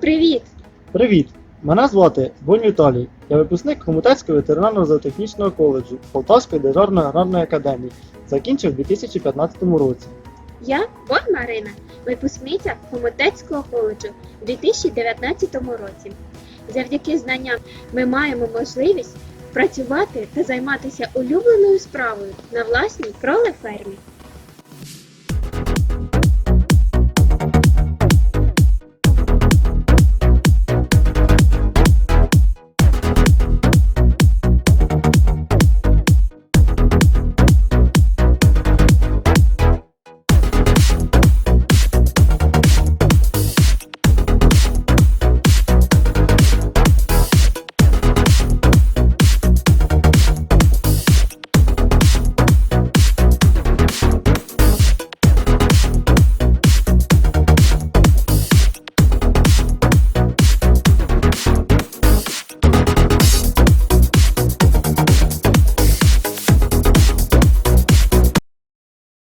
Привіт! Привіт! Мене звати Бонь Віталій. Я випускник Хомутецького ветеринарно-зоотехнічного коледжу Полтавської державної аграрної академії. Закінчив у 2015 році. Я Бонь Марина, випускниця Хомутецького коледжу у 2019 році. Завдяки знанням ми маємо можливість працювати та займатися улюбленою справою на власній кролефермі.